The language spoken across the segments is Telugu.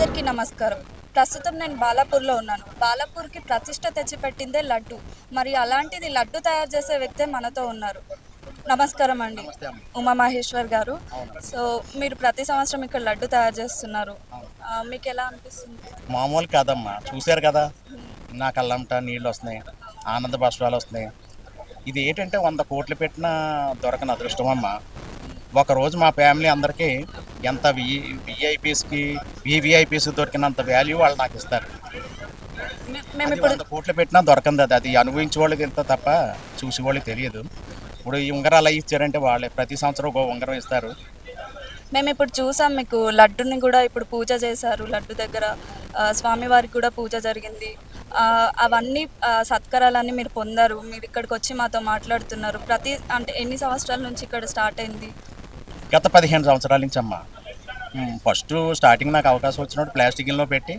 అందరికీ నమస్కారం. ప్రస్తుతం నేను బాలాపూర్లో ఉన్నాను. బాలాపూర్కి ప్రతిష్ట తెచ్చిపెట్టిందే లడ్డు. మరి అలాంటిది లడ్డు తయారు చేసే వ్యక్తే మనతో ఉన్నారు. నమస్కారం అండి. ఉమామహేశ్వర్ గారు. సో మీరు ప్రతి సంవత్సరం ఇక్కడ లడ్డు తయారు చేస్తున్నారు. ఆ, మీకు ఎలా అనిపిస్తుంది? మామూలు కాదమ్మా. చూశారు కదా? నా కళ్ళంట నీళ్ళు వస్తున్నాయి. ఆనంద బాష్పాలు వస్తున్నాయి. ఇది ఏంటంటే వంద కోట్లు పెట్టినా దొరకని అదృష్టం అమ్మా. ఒకరోజు మా ఫ్యామిలీ అందరికీ ఎంత విఐపీస్కి వివిఐపీస్కి దొరికినంత వాల్యూ వాళ్ళు నాకు ఇస్తారు. మేము ఇప్పుడు కోట్లు పెట్టినా దొరకంది అది. అది అనుభవించే వాళ్ళకి ఎంత తప్ప చూసే వాళ్ళకి తెలియదు. ఇప్పుడు ఈ ఉంగరాలు అవి ఇచ్చారంటే వాళ్ళే ప్రతి సంవత్సరం ఒక ఉంగరం ఇస్తారు. మేము ఇప్పుడు చూసాం మీకు లడ్డుని కూడా ఇప్పుడు పూజ చేశారు లడ్డు దగ్గర. స్వామివారికి కూడా పూజ జరిగింది. అవన్నీ సత్కారాలన్నీ మీరు పొందారు. మీరు ఇక్కడికి వచ్చి మాతో మాట్లాడుతున్నారు. ప్రతి అంటే ఎన్ని సంవత్సరాల నుంచి ఇక్కడ స్టార్ట్ అయింది? గత పదిహేను సంవత్సరాల నుంచి అమ్మా. ఫస్ట్ స్టార్టింగ్ నాకు అవకాశం వచ్చినప్పుడు ప్లాస్టిక్ గిన్నెలో పెట్టి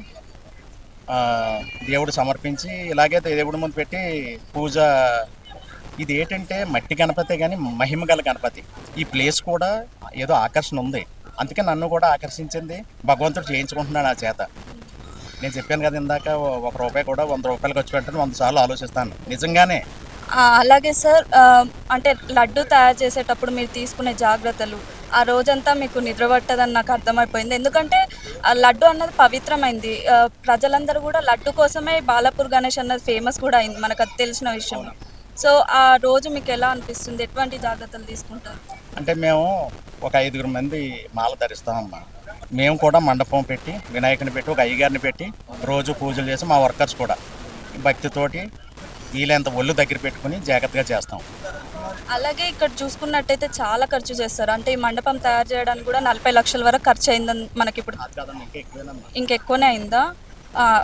దేవుడు సమర్పించి ఇలాగే దేవుడి ముందు పెట్టి పూజ. ఇది ఏంటంటే మట్టి గణపతి కానీ మహిమ గల గణపతి. ఈ ప్లేస్ కూడా ఏదో ఆకర్షణ ఉంది. అందుకే నన్ను కూడా ఆకర్షించింది. భగవంతుడు చేయించుకుంటున్నాడు ఆ చేత. నేను చెప్పాను కదా ఇందాక ఒక రూపాయి కూడా వంద రూపాయలు ఖర్చు పెట్టని వంద సార్లు ఆలోచిస్తాను. నిజంగానే. అలాగే సార్ అంటే లడ్డు తయారు చేసేటప్పుడు మీరు తీసుకునే జాగ్రత్తలు ఆ రోజంతా మీకు నిద్ర పట్టదని నాకు అర్థమైపోయింది. ఎందుకంటే ఆ లడ్డు అన్నది పవిత్రమైంది. ప్రజలందరూ కూడా లడ్డు కోసమే బాలాపూర్ గణేష్ అన్నది ఫేమస్ కూడా అయింది. మనకు అది తెలిసిన విషయం. సో ఆ రోజు మీకు ఎలా అనిపిస్తుంది? ఎటువంటి జాగ్రత్తలు తీసుకుంటారు? అంటే మేము ఒక ఐదుగురు మంది మాల ధరిస్తామమ్మా మేము కూడా మండపం పెట్టి వినాయకుని పెట్టి ఒక అయ్యగారిని పెట్టి రోజు పూజలు చేసి మా వర్కర్స్ కూడా భక్తితోటి వీలైనంత ఒళ్ళు దగ్గర పెట్టుకుని జాగ్రత్తగా చేస్తాం. అలాగే ఇక్కడ చూసుకున్నట్టయితే చాలా ఖర్చు చేస్తారు. అంటే ఈ మండపం తయారు చేయడానికి కూడా నలభై లక్షల వరకు ఖర్చు అయిందని మనకి ఇప్పుడు ఇంకెక్కువనే అయిందా?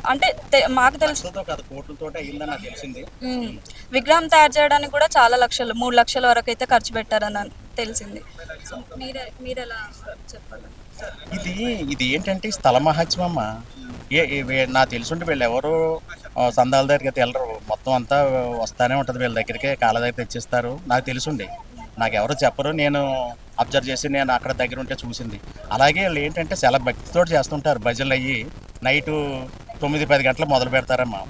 అంటే మాకు తెలుసు. విగ్రహం తయారు చేయడానికి కూడా చాలా లక్షలు మూడు లక్షల వరకు అయితే ఖర్చు పెట్టారని తెలిసింది. మీరే మీరు ఎలా చెప్పాలి? ఇది ఇది ఏంటంటే స్థల మహత్యమమ్మ ఏ ఏ- నాకు తెలుసుంటే వీళ్ళు ఎవరు సందాల దగ్గరికి వెళ్ళరు. మొత్తం అంతా వస్తానే ఉంటుంది. వీళ్ళ దగ్గరికి కాళ్ళ దగ్గర తెచ్చిస్తారు. నాకు తెలుసుండి. నాకు ఎవరు చెప్పరు. నేను అబ్జర్వ్ చేసి నేను అక్కడ దగ్గర ఉంటే చూసింది. అలాగే వీళ్ళు ఏంటంటే చాలా భక్తితో చేస్తుంటారు. భజనలు అయ్యి నైటు తొమ్మిది పది గంటలు మొదలు పెడతారమ్మా.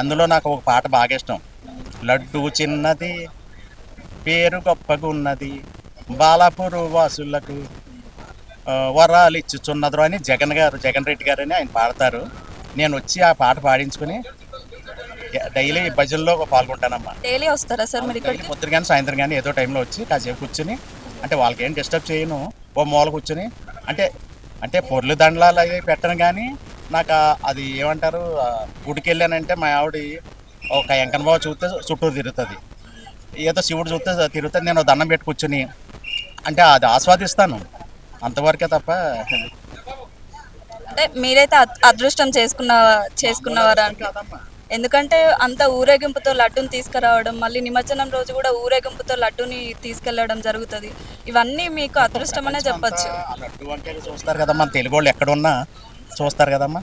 అందులో నాకు ఒక పాట బాగా ఇష్టం. లడ్డు చిన్నది పేరు గొప్పగా ఉన్నది బాలాపూర్ వాసులకు వరాలు ఇచ్చుచున్నదో అని జగన్ గారు జగన్ రెడ్డి గారు అని ఆయన పాడతారు. నేను వచ్చి ఆ పాట పాడించుకుని డైలీ భజనలో పాల్గొంటానమ్మా. డైలీ వస్తారా సార్ మీరు డైలీ ఇక్కడికి పొద్దున కానీ సాయంత్రం కానీ ఏదో టైంలో వచ్చి కాసేపు కూర్చుని అంటే వాళ్ళకి ఏం డిస్టర్బ్ చేయను ఓ మూల కూర్చుని అంటే అంటే పొర్లు దండలాలు అవి పెట్టను కానీ నాకు అది ఏమంటారు గుడికి వెళ్ళానంటే మా ఆవిడ ఒక వెంకన్న బాబు చూస్తే చుట్టూరు తిరుగుతుంది. ఏదో శివుడు చూస్తే తిరుగుతుంది నేను దండం పెట్టి కూర్చుని అంటే అది ఆస్వాదిస్తాను. అంతవరకే తప్ప అంటే మీరైతే అద్- అదృష్టం చేసుకున్న చేసుకున్నవారా? ఎందుకంటే అంత ఊరేగింపుతో లడ్డుని తీసుకురావడం మళ్ళీ నిమజ్జనం రోజు కూడా ఊరేగింపుతో లడ్డుని తీసుకెళ్ళడం జరుగుతుంది. ఇవన్నీ మీకు అదృష్టమనే చెప్పొచ్చు. ఆ లడ్డు అంటే చూస్తారు కదమ్మా తెలుగు వాళ్ళు ఎక్కడున్నా చూస్తారు కదమ్మా.